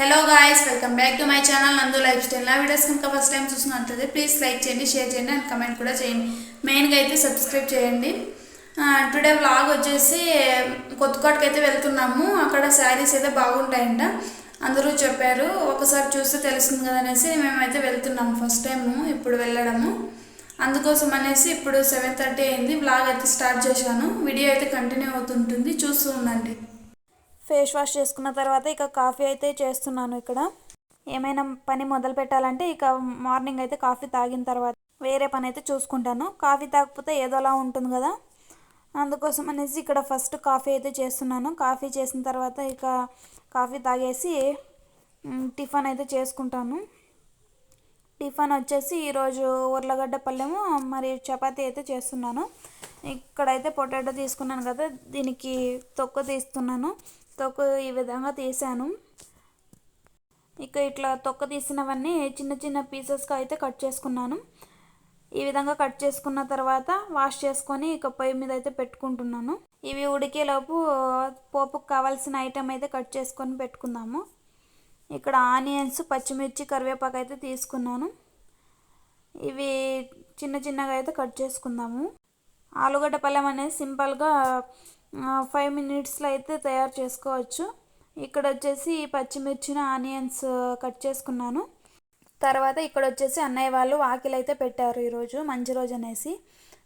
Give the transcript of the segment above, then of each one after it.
Hello guys welcome back to my channel Nandu lifestyle నా videos కనుక first time చూసినట్లయితే please like చేయండి share చేయండి అండ్ కమెంట్ కూడా చేయండి. మెయిన్గా అయితే సబ్స్క్రైబ్ చేయండి. టుడే వ్లాగ్ వచ్చేసి కొత్తకోటకి అయితే వెళ్తున్నాము. అక్కడ శారీస్ అయితే బాగుంటాయంట. అందరూ చెప్పారు ఒకసారి చూస్తే తెలుస్తుంది కదా అనేసి మేమైతే వెళ్తున్నాము ఫస్ట్ టైము ఇప్పుడు వెళ్ళడము. అందుకోసం అనేసి ఇప్పుడు సెవెన్ థర్టీ అయింది. వ్లాగ్ అయితే స్టార్ట్ చేశాను. వీడియో అయితే కంటిన్యూ అవుతుంటుంది. చూస్తూ ఉండండి. ఫేస్ వాష్ చేసుకున్న తర్వాత ఇక కాఫీ అయితే చేస్తున్నాను ఇక్కడ. ఏమైనా పని మొదలు పెట్టాలంటే ఇక మార్నింగ్ అయితే కాఫీ తాగిన తర్వాత వేరే పని అయితే చూసుకుంటాను. కాఫీ తాగకపోతే ఏదోలా ఉంటుంది కదా. అందుకోసం అనేసి ఇక్కడ ఫస్ట్ కాఫీ అయితే చేస్తున్నాను. కాఫీ చేసిన తర్వాత ఇక కాఫీ తాగేసి టిఫన్ టిఫిన్ అయితే చేసుకుంటాను. టిఫిన్ వచ్చేసి ఈరోజు ఉర్లగడ్డ పళ్ళెము మరి చపాతీ అయితే చేస్తున్నాను. ఇక్కడైతే పొటాటో తీసుకున్నాను కదా దీనికి తొక్క తీస్తున్నాను. తొక్క ఈ విధంగా తీసాను. ఇక ఇట్లా తొక్క తీసినవన్నీ చిన్న చిన్న పీసెస్గా అయితే కట్ చేసుకున్నాను. ఈ విధంగా కట్ చేసుకున్న తర్వాత వాష్ చేసుకొని ఇక పొయ్యి మీద అయితే పెట్టుకుంటున్నాను. ఇవి ఉడికేలోపు పోపుకు కావాల్సిన ఐటెం అయితే కట్ చేసుకొని పెట్టుకుందాము. ఇక్కడ ఆనియన్స్ పచ్చిమిర్చి కరివేపాకు అయితే తీసుకున్నాను. ఇవి చిన్న చిన్నగా అయితే కట్ చేసుకుందాము. ఆలుగడ్డ పళ్ళెం అనేది సింపుల్గా ఫైవ్ మినిట్స్లో అయితే తయారు చేసుకోవచ్చు. ఇక్కడ వచ్చేసి పచ్చిమిర్చిన ఆనియన్స్ కట్ చేసుకున్నాను. తర్వాత ఇక్కడ వచ్చేసి అన్నయ్య వాళ్ళు వాకిలు అయితే పెట్టారు ఈరోజు మంచి రోజు అనేసి.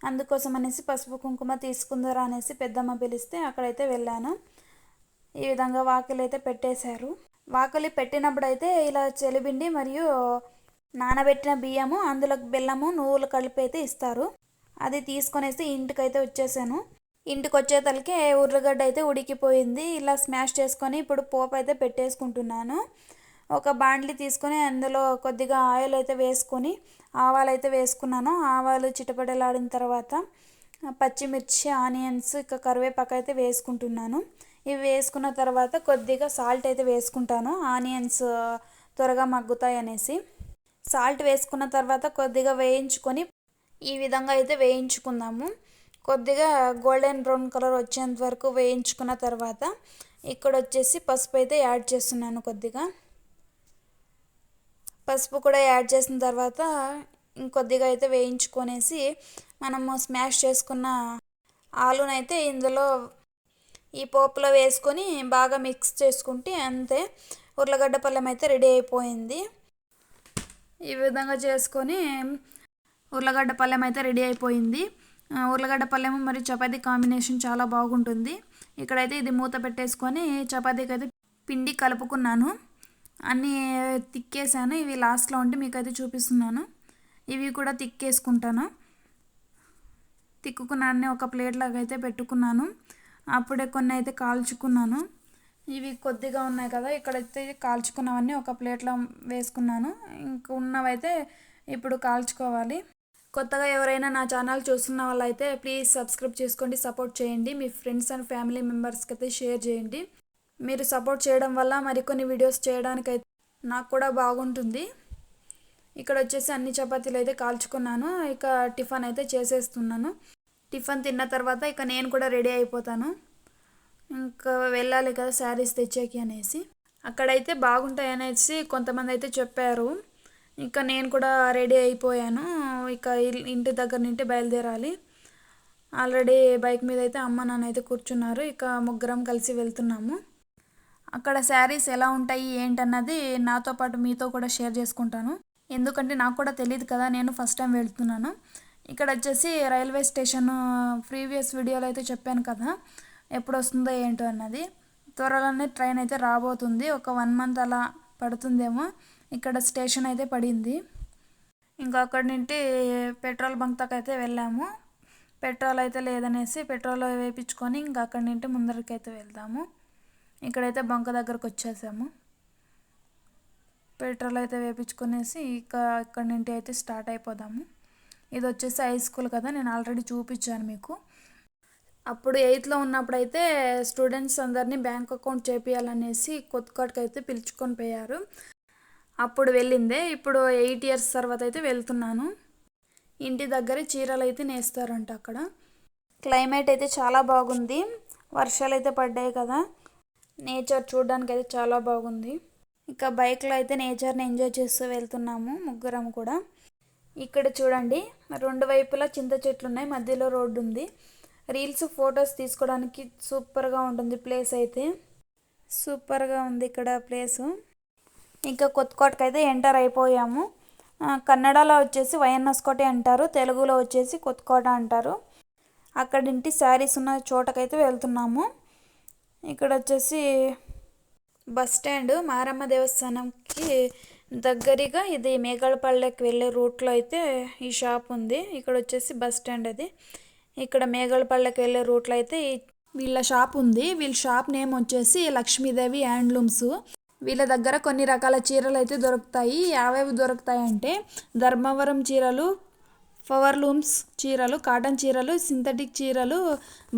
అందుకోసం అనేసి పసుపు కుంకుమ తీసుకుందరా అనేసి పెద్దమ్మ పిలిస్తే అక్కడైతే వెళ్ళాను. ఈ విధంగా వాకిలి అయితే పెట్టేశారు. వాకిలి పెట్టినప్పుడు అయితే ఇలా చెలిబిండి మరియు నానబెట్టిన బియ్యము అందులో బెల్లము నువ్వులు కలిపి అయితే ఇస్తారు. అది తీసుకొనేసి ఇంటికైతే వచ్చేసాను. ఇంటికి వచ్చేతలకే ఉర్లగడ్డ అయితే ఉడికిపోయింది. ఇలా స్మాష్ చేసుకొని ఇప్పుడు పోపు అయితే పెట్టేసుకుంటున్నాను. ఒక బాండ్లీ తీసుకొని అందులో కొద్దిగా ఆయిల్ అయితే వేసుకొని ఆవాలు అయితే వేసుకున్నాను. ఆవాలు చిటపటలాడిన తర్వాత పచ్చిమిర్చి ఆనియన్స్ ఇక కరివేపాకు అయితే వేసుకుంటున్నాను. ఇవి వేసుకున్న తర్వాత కొద్దిగా సాల్ట్ అయితే వేసుకుంటాను. ఆనియన్స్ త్వరగా మగ్గుతాయి అనేసి. సాల్ట్ వేసుకున్న తర్వాత కొద్దిగా వేయించుకొని ఈ విధంగా అయితే వేయించుకుందాము. కొద్దిగా గోల్డెన్ బ్రౌన్ కలర్ వచ్చేంత వరకు వేయించుకున్న తర్వాత ఇక్కడ వచ్చేసి పసుపు అయితే యాడ్ చేస్తున్నాను కొద్దిగా. పసుపు కూడా యాడ్ చేసిన తర్వాత ఇంకొద్దిగా అయితే వేయించుకొనేసి మనము స్మాష్ చేసుకున్న ఆలునైతే ఇందులో ఈ పోపులో వేసుకొని బాగా మిక్స్ చేసుకుంటే అంతే. ఉర్లగడ్డ పళ్ళెం అయితే రెడీ అయిపోయింది. ఈ విధంగా చేసుకొని ఉర్లగడ్డ పళ్ళెం అయితే రెడీ అయిపోయింది. ఉర్లగడ్డ పళ్ళెము మరియు చపాతీ కాంబినేషన్ చాలా బాగుంటుంది. ఇక్కడైతే ఇది మూత పెట్టేసుకొని చపాతీకి అయితే పిండి కలుపుకున్నాను. అన్నీ తిక్కేసాను. ఇవి లాస్ట్లో ఉంటే మీకైతే చూపిస్తున్నాను. ఇవి కూడా తిక్కేసుకుంటాను. తిక్కుకున్నాన్ని ఒక ప్లేట్లాగా అయితే పెట్టుకున్నాను. అప్పుడే కొన్ని అయితే కాల్చుకున్నాను. ఇవి కొద్దిగా ఉన్నాయి కదా ఇక్కడైతే కాల్చుకున్నవన్నీ ఒక ప్లేట్లో వేసుకున్నాను. ఇంక ఉన్నవైతే ఇప్పుడు కాల్చుకోవాలి. కొత్తగా ఎవరైనా నా ఛానల్ చూస్తున్న వాళ్ళైతే ప్లీజ్ సబ్స్క్రైబ్ చేసుకోండి సపోర్ట్ చేయండి. మీ ఫ్రెండ్స్ అండ్ ఫ్యామిలీ మెంబర్స్కి అయితే షేర్ చేయండి. మీరు సపోర్ట్ చేయడం వల్ల మరికొన్ని వీడియోస్ చేయడానికైతే నాకు కూడా బాగుంటుంది. ఇక్కడ వచ్చేసి అన్ని చపాతీలు అయితే కాల్చుకున్నాను. ఇక టిఫిన్ అయితే చేసేస్తున్నాను. టిఫిన్ తిన్న తర్వాత ఇక నేను కూడా రెడీ అయిపోతాను. ఇంకా వెళ్ళాలి కదా శారీస్ తెచ్చేకి అనేసి. అక్కడైతే బాగుంటాయి అనేసి కొంతమంది అయితే చెప్పారు. ఇంకా నేను కూడా రెడీ అయిపోయాను. ఇక ఇంటి దగ్గర నుండి బయలుదేరాలి. ఆల్రెడీ బైక్ మీద అయితే అమ్మ నాన్న అయితే కూర్చున్నారు. ఇక ముగ్గురం కలిసి వెళ్తున్నాము. అక్కడ శారీస్ ఎలా ఉంటాయి ఏంటన్నది నాతో పాటు మీతో కూడా షేర్ చేసుకుంటాను. ఎందుకంటే నాకు కూడా తెలియదు కదా నేను ఫస్ట్ టైం వెళ్తున్నాను. ఇక్కడ వచ్చేసి రైల్వే స్టేషన్ ప్రీవియస్ వీడియోలో అయితే చెప్పాను కదా ఎప్పుడు వస్తుందో ఏంటో అన్నది. త్వరలోనే ట్రైన్ అయితే రాబోతుంది. ఒక వన్ మంత్ అలా పడుతుందేమో. ఇక్కడ స్టేషన్ అయితే పడింది. ఇంకా అక్కడి నుండి పెట్రోల్ బంక్ దాకా అయితే వెళ్ళాము. పెట్రోల్ అయితే లేదనేసి పెట్రోల్ వేయించుకొని ఇంకా అక్కడి నుండి ముందరికైతే వెళ్దాము. ఇక్కడైతే బంక్ దగ్గరకు వచ్చేసాము. పెట్రోల్ అయితే వేయించుకునేసి ఇక ఇక్కడి నుండి అయితే స్టార్ట్ అయిపోదాము. ఇది వచ్చేసి హై స్కూల్ కదా నేను ఆల్రెడీ చూపించాను మీకు. అప్పుడు ఎయిత్లో ఉన్నప్పుడు అయితే స్టూడెంట్స్ అందరినీ బ్యాంక్ అకౌంట్ చేపియాలనేసి కొత్తకోటకి అయితే పిలుచుకొని పోయారు. అప్పుడు వెళ్ళిందే. ఇప్పుడు ఎయిట్ ఇయర్స్ తర్వాత అయితే వెళ్తున్నాను. ఇంటి దగ్గర చీరలు అయితే నేస్తారంట అక్కడ. క్లైమేట్ అయితే చాలా బాగుంది. వర్షాలు అయితే పడ్డాయి కదా. నేచర్ చూడడానికి అయితే చాలా బాగుంది. ఇక బైక్లో అయితే నేచర్ని ఎంజాయ్ చేస్తూ వెళ్తున్నాము ముగ్గురం కూడా. ఇక్కడ చూడండి రెండు వైపులా చింత చెట్లు ఉన్నాయి మధ్యలో రోడ్డు ఉంది. రీల్స్ ఫొటోస్ తీసుకోవడానికి సూపర్గా ఉంటుంది ప్లేస్ అయితే. సూపర్గా ఉంది ఇక్కడ ప్లేసు. ఇంకా కొత్తకోటకి అయితే ఎంటర్ అయిపోయాము. కన్నడలో వచ్చేసి వైఎన్ఎస్ కోట అంటారు తెలుగులో వచ్చేసి కొత్తకోట అంటారు. అక్కడింటి శారీస్ ఉన్న చోటకైతే వెళ్తున్నాము. ఇక్కడ వచ్చేసి బస్ స్టాండ్ మారమ్మ దేవస్థానంకి దగ్గరగా ఇది మేఘాలపల్లెకి వెళ్ళే రూట్లో అయితే ఈ షాప్ ఉంది. ఇక్కడ వచ్చేసి బస్ స్టాండ్ అది. ఇక్కడ మేఘాలపల్లెకి వెళ్ళే రూట్లో అయితే ఈ- వీళ్ళ షాప్ ఉంది. వీళ్ళ షాప్ నేమ్ వచ్చేసి లక్ష్మీదేవి హ్యాండ్లూమ్స్. వీళ్ళ దగ్గర కొన్ని రకాల చీరలు అయితే దొరుకుతాయి. యావేవి దొరుకుతాయి అంటే ధర్మవరం చీరలు పవర్ లూమ్స్ చీరలు కాటన్ చీరలు సింథటిక్ చీరలు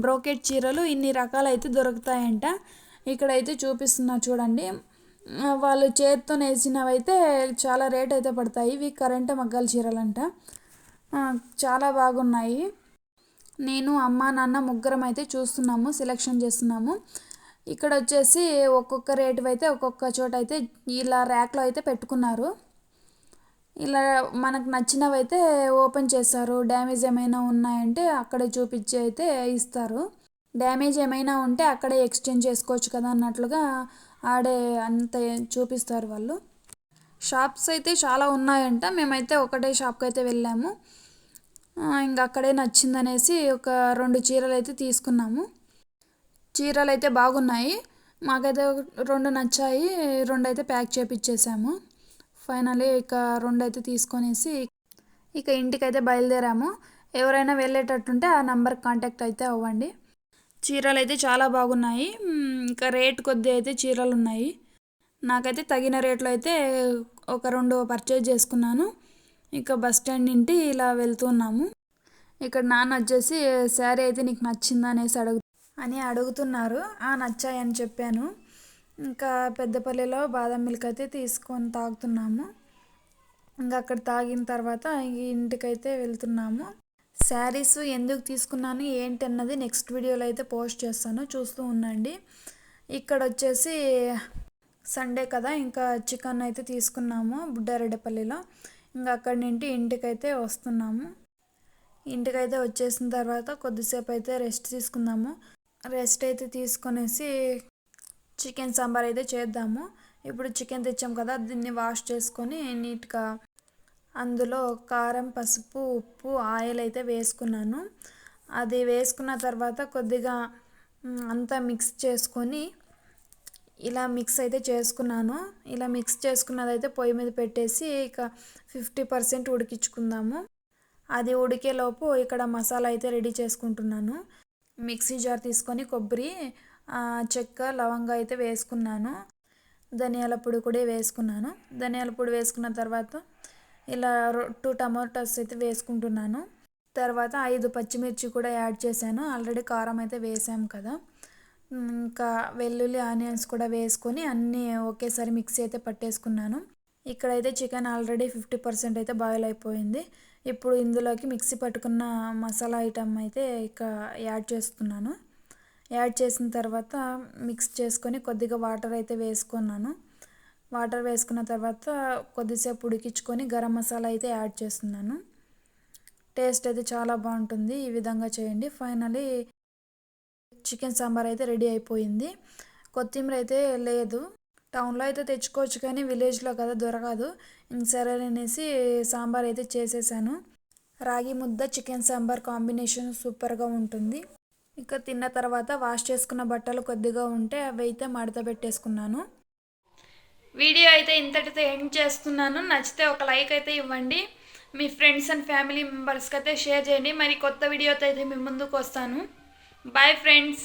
బ్రోకెట్ చీరలు ఇన్ని రకాలు అయితే దొరుకుతాయంట. ఇక్కడైతే చూపిస్తున్నా చూడండి. వాళ్ళు చేతితో నేసినవి అయితే చాలా రేట్ అయితే పడతాయి. ఇవి కరెంట్ మగ్గాల చీరలంట. చాలా బాగున్నాయి. నేను అమ్మ నాన్న ముగ్గురం అయితే చూస్తున్నాము సెలెక్షన్ చేస్తున్నాము. ఇక్కడ వచ్చేసి ఒక్కొక్క రేటు అయితే ఒక్కొక్క చోట అయితే ఇలా ర్యాక్లో అయితే పెట్టుకున్నారు. ఇలా మనకు నచ్చినవి అయితే ఓపెన్ చేస్తారు. డ్యామేజ్ ఏమైనా ఉన్నాయంటే అక్కడే చూపించి అయితే ఇస్తారు. డ్యామేజ్ ఏమైనా ఉంటే అక్కడే ఎక్స్చేంజ్ చేసుకోవచ్చు కదా అన్నట్లుగా ఆడే అంత చూపిస్తారు వాళ్ళు. షాప్స్ అయితే చాలా ఉన్నాయంట. మేమైతే ఒకటే షాప్కి అయితే వెళ్ళాము. ఇంకా అక్కడే నచ్చిందనేసి ఒక రెండు చీరలు అయితే తీసుకున్నాము. చీరలు అయితే బాగున్నాయి. మాకైతే రెండు నచ్చాయి. రెండు అయితే ప్యాక్ చేపిచ్చేసాము. ఫైనలీ ఇక రెండు అయితే తీసుకొనేసి ఇక ఇంటికైతే బయలుదేరాము. ఎవరైనా వెళ్ళేటట్టుంటే ఆ నెంబర్కి కాంటాక్ట్ అయితే అవ్వండి. చీరలు అయితే చాలా బాగున్నాయి. ఇంకా రేట్ కొద్ది అయితే చీరలు ఉన్నాయి నాకైతే తగిన రేట్లో అయితే ఒక రెండు పర్చేజ్ చేసుకున్నాను. ఇక బస్ స్టాండ్ ఇంటి ఇలా వెళ్తున్నాము ఇక్కడ నాన్న వచ్చేసి శారీ అయితే నీకు నచ్చిందా? అనేసి అడుగు అని అడుగుతున్నారు. ఆ నచ్చాయని చెప్పాను. ఇంకా పెద్దపల్లిలో బాదం మిల్క్ అయితే తీసుకొని తాగుతున్నాము. ఇంకా అక్కడ తాగిన తర్వాత ఇంటికైతే వెళ్తున్నాము. శారీస్ ఎందుకు తీసుకున్నాను ఏంటి అన్నది నెక్స్ట్ వీడియోలో అయితే పోస్ట్ చేస్తాను. చూస్తూ ఉండండి. ఇక్కడ వచ్చేసి సండే కదా ఇంకా చికెన్ అయితే తీసుకున్నాము బుడ్డారెడ్డపల్లిలో. ఇంకా అక్కడి నుండి ఇంటికైతే వస్తున్నాము. ఇంటికైతే వచ్చేసిన తర్వాత కొద్దిసేపు అయితే రెస్ట్ తీసుకుందాము. రెస్ట్ అయితే తీసుకొనేసి చికెన్ సాంబార్ అయితే చేద్దాము. ఇప్పుడు చికెన్ తెచ్చాం కదా దీన్ని వాష్ చేసుకొని నీట్గా అందులో కారం పసుపు ఉప్పు ఆయిల్ అయితే వేసుకున్నాను. అది వేసుకున్న తర్వాత కొద్దిగా అంతా మిక్స్ చేసుకొని ఇలా మిక్స్ అయితే చేసుకున్నాను. ఇలా మిక్స్ చేసుకున్నదైతే పొయ్యి మీద పెట్టేసి ఇక ఫిఫ్టీ పర్సెంట్ ఉడికించుకుందాము. అది ఉడికేలోపు ఇక్కడ మసాలా అయితే రెడీ చేసుకుంటున్నాను. మిక్సీ జార్ తీసుకొని కొబ్బరి చెక్క లవంగా అయితే వేసుకున్నాను. ధనియాల పొడి కూడా వేసుకున్నాను. ధనియాల పొడి వేసుకున్న తర్వాత ఇలా టూ టమాటోస్ అయితే వేసుకుంటున్నాను. తర్వాత ఐదు పచ్చిమిర్చి కూడా యాడ్ చేశాను. ఆల్రెడీ కారం అయితే వేసాం కదా. ఇంకా వెల్లుల్లి ఆనియన్స్ కూడా వేసుకొని అన్నీ ఒకేసారి మిక్సీ అయితే పట్టేసుకున్నాను. ఇక్కడైతే చికెన్ ఆల్రెడీ ఫిఫ్టీ పర్సెంట్ అయితే బాయిల్ అయిపోయింది. ఇప్పుడు ఇందులోకి మిక్సీ పట్టుకున్న మసాలా ఐటమ్ అయితే ఇక యాడ్ చేస్తున్నాను. యాడ్ చేసిన తర్వాత మిక్స్ చేసుకొని కొద్దిగా వాటర్ అయితే వేసుకున్నాను. వాటర్ వేసుకున్న తర్వాత కొద్దిసేపు ఉడికించుకొని గరం మసాలా అయితే యాడ్ చేస్తున్నాను. టేస్ట్ అయితే చాలా బాగుంటుంది. ఈ విధంగా చేయండి. ఫైనలీ చికెన్ సాంబార్ అయితే రెడీ అయిపోయింది. కొత్తిమీర అయితే లేదు. టౌన్లో అయితే తెచ్చుకోవచ్చు కానీ విలేజ్లో కదా దొరకదు. సరే అనేసి సాంబార్ అయితే చేసేసాను. రాగి ముద్ద చికెన్ సాంబార్ కాంబినేషన్ సూపర్గా ఉంటుంది. ఇక తిన్న తర్వాత వాష్ చేసుకున్న బట్టలు కొద్దిగా ఉంటే అవి అయితే మడత పెట్టేసుకున్నాను. వీడియో అయితే ఇంతటితో ఎండ్ చేస్తున్నాను. నచ్చితే ఒక లైక్ అయితే ఇవ్వండి. మీ ఫ్రెండ్స్ అండ్ ఫ్యామిలీ మెంబర్స్కి అయితే షేర్ చేయండి. మరి కొత్త వీడియోతో అయితే మీ ముందుకు వస్తాను. Bye friends